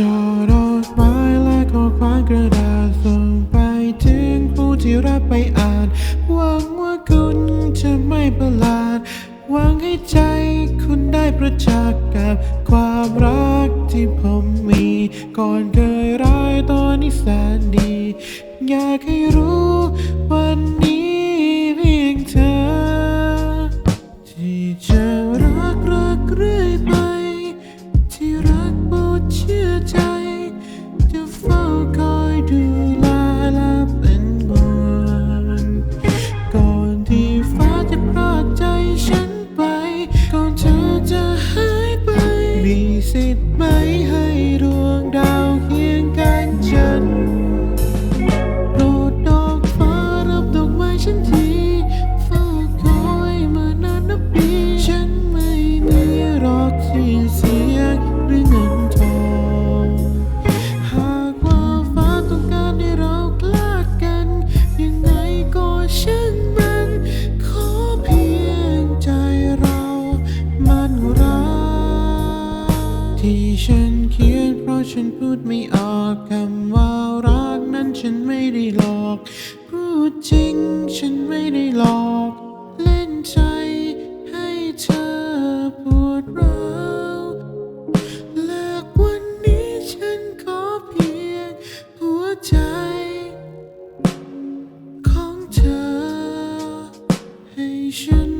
ชอดอกไม้และข้อความกระดาษส่งไปถึงผู้ที่รับไปอ่าน หวังว่าคุณจะไม่ประหลาด หวังให้ใจคุณได้ประจักษ์กับความรักที่ผมมี ก่อนเคยร้ายตอนนี้แสนดี อยากให้รู้วันนี้ ที่ฉันเขียนเพราะฉันพูดไม่ออกคำว่ารักนั้นฉันไม่ได้หลอก พูดจริงฉันไม่ได้หลอก เล่นใจให้เธอปวดร้าวและวันนี้ฉันขอเพียงหัวใจของเธอให้ฉัน